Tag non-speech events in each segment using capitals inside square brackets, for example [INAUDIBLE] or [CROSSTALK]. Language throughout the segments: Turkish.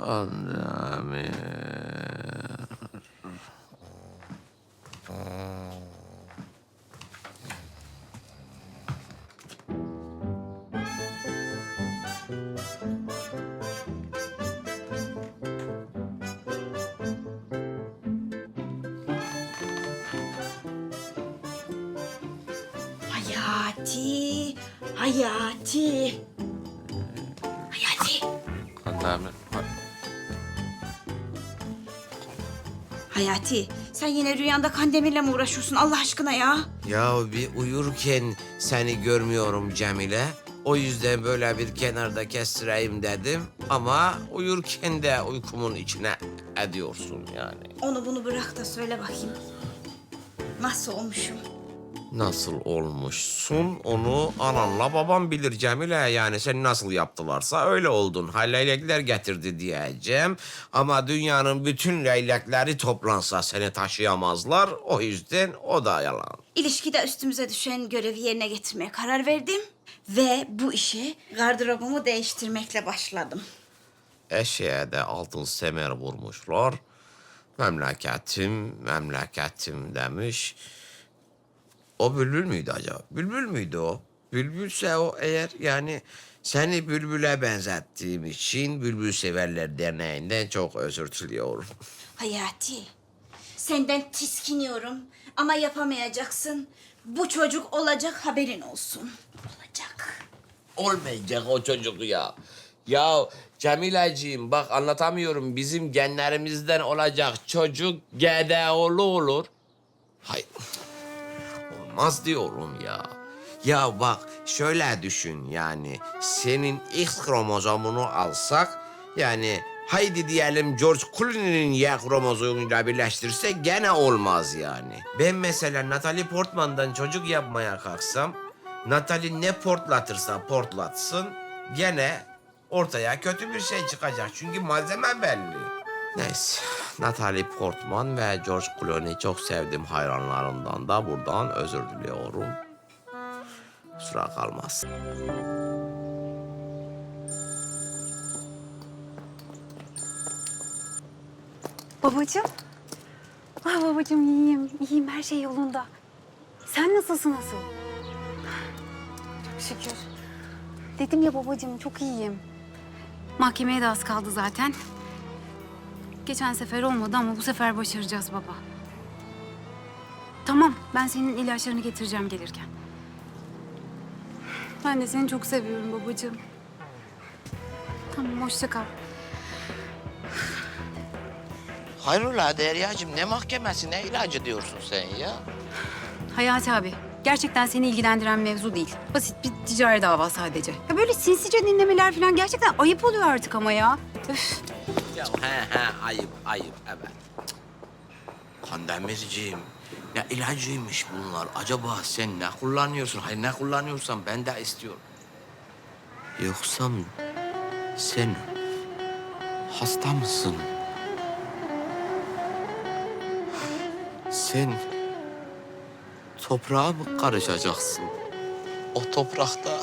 그다음에 아야지 아야지. 아야지. 그다음에 Hayati, sen yine rüyanda Kandemir'le mi uğraşıyorsun Allah aşkına ya? Ya bir uyurken seni görmüyorum Cemile. O yüzden böyle bir kenarda kestireyim dedim. Ama uyurken de uykumun içine ediyorsun yani. Onu bunu bırak da söyle bakayım. Nasıl olmuşum? Nasıl olmuşsun onu ananla babam bilir Cemile. Yani sen nasıl yaptılarsa öyle oldun. Ha leylekler getirdi diyeceğim. Ama dünyanın bütün leylekleri toplansa seni taşıyamazlar. O yüzden o da yalan. İlişkide üstümüze düşen görevi yerine getirmeye karar verdim. Ve bu işe gardırobumu değiştirmekle başladım. Eşeğe de altın semer vurmuşlar. Memleketim, memleketim demiş. O bülbül müydü acaba? Bülbül müydü o? Bülbülse o eğer yani seni bülbüle benzettiğim için Bülbül Severler Derneği'nden çok özür diliyorum. Hayati, senden tiskiniyorum ama yapamayacaksın. Bu çocuk olacak haberin olsun. Olacak. Olmayacak o çocuk ya. Ya Cemileciğim bak anlatamıyorum. Bizim genlerimizden olacak çocuk GDO'lu olur. Hayır. Olmaz diyorum ya. Ya bak şöyle düşün yani. Senin X kromozomunu alsak yani haydi diyelim George Clooney'nin Y kromozomuyla birleştirsek gene olmaz yani. Ben mesela Natalie Portman'dan çocuk yapmaya kalksam Natalie ne portlatırsa portlatsın gene ortaya kötü bir şey çıkacak. Çünkü malzeme belli. Neyse Natalie Portman ve George Clooney çok sevdim hayranlarımdan da buradan özür diliyorum. Kusura kalmaz. Babacığım. Ah babacığım iyiyim. İyiyim her şey yolunda. Sen nasılsın nasıl? Çok şükür. Dedim ya babacığım çok iyiyim. Mahkemeye de az kaldı zaten. Geçen sefer olmadı ama bu sefer başaracağız baba. Tamam ben senin ilaçlarını getireceğim gelirken. Ben de seni çok seviyorum babacığım. Tamam hoşça kal. Hayrola Derya'cığım ne mahkemesi ne ilacı diyorsun sen ya? Hayati abi, gerçekten seni ilgilendiren mevzu değil. Basit bir ticari dava sadece. Ya böyle sinsice dinlemeler falan gerçekten ayıp oluyor artık ama ya. Üf. Ya he he ayıp ayıp evet. Kandemirciğim ne ilacıymış bunlar? Acaba sen ne kullanıyorsun? Hayır ne kullanıyorsan ben de istiyorum. Yoksa sen hasta mısın? Sen toprağa mı karışacaksın? O toprakta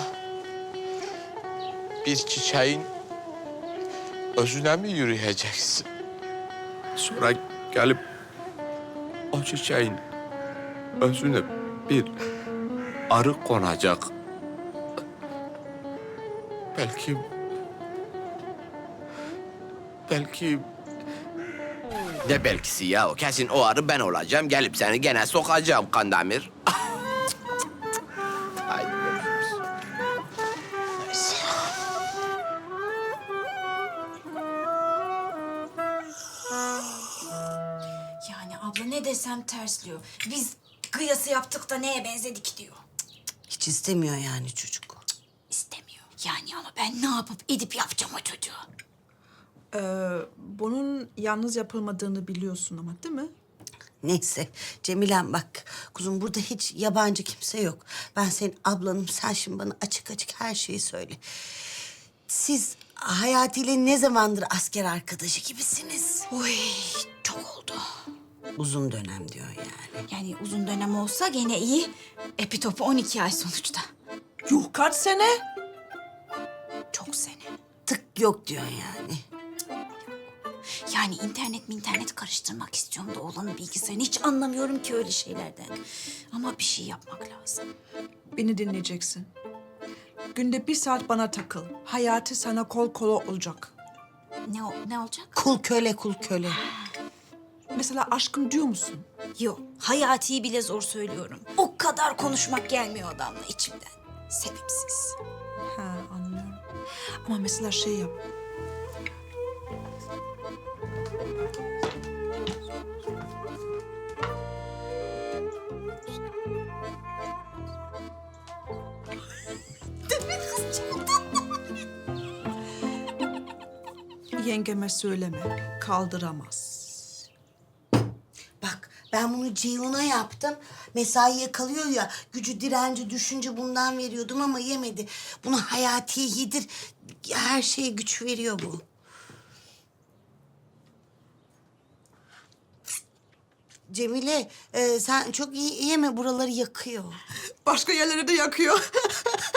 bir çiçeğin özüne mi yürüyeceksin? Sonra gelip o çiçeğin özüne bir arı konacak. Belki... Belki... Ne belkisi ya? Kesin o arı ben olacağım. Gelip seni gene sokacağım Kandemir. [LAUGHS] abla ne desem tersliyor. Biz kıyası yaptık da neye benzedik diyor. Hiç istemiyor yani çocuk. İstemiyor. Yani ama ben ne yapıp edip yapacağım o çocuğu. Ee, bunun yalnız yapılmadığını biliyorsun ama değil mi? Neyse Cemile'm bak kuzum burada hiç yabancı kimse yok. Ben senin ablanım sen şimdi bana açık açık her şeyi söyle. Siz Hayati ile ne zamandır asker arkadaşı gibisiniz? Oy çok oldu. Uzun dönem diyor yani. Yani uzun dönem olsa gene iyi. Epitopu 12 ay sonuçta. Yuh kaç sene? Çok sene. Tık yok diyor yani. Yani internet mi internet karıştırmak istiyorum da oğlanın bilgisayarını. Hiç anlamıyorum ki öyle şeylerden. Ama bir şey yapmak lazım. Beni dinleyeceksin. Günde bir saat bana takıl. Hayatı sana kol kola olacak. Ne, o- ne olacak? Kul köle kul köle. Mesela aşkım diyor musun? Yok, hayati bile zor söylüyorum. O kadar konuşmak gelmiyor adamla içimden. Sebepsiz. Ha anlıyorum. Ama mesela şey yap. Yengeme söyleme. Kaldıramaz. Ben bunu Ceyhun'a yaptım. Mesai yakalıyor ya. Gücü direnci düşünce bundan veriyordum ama yemedi. Bunu Hayati'ye yedir. Her şeye güç veriyor bu. Cemile e, sen çok iyi yeme buraları yakıyor. Başka yerleri de yakıyor. [LAUGHS]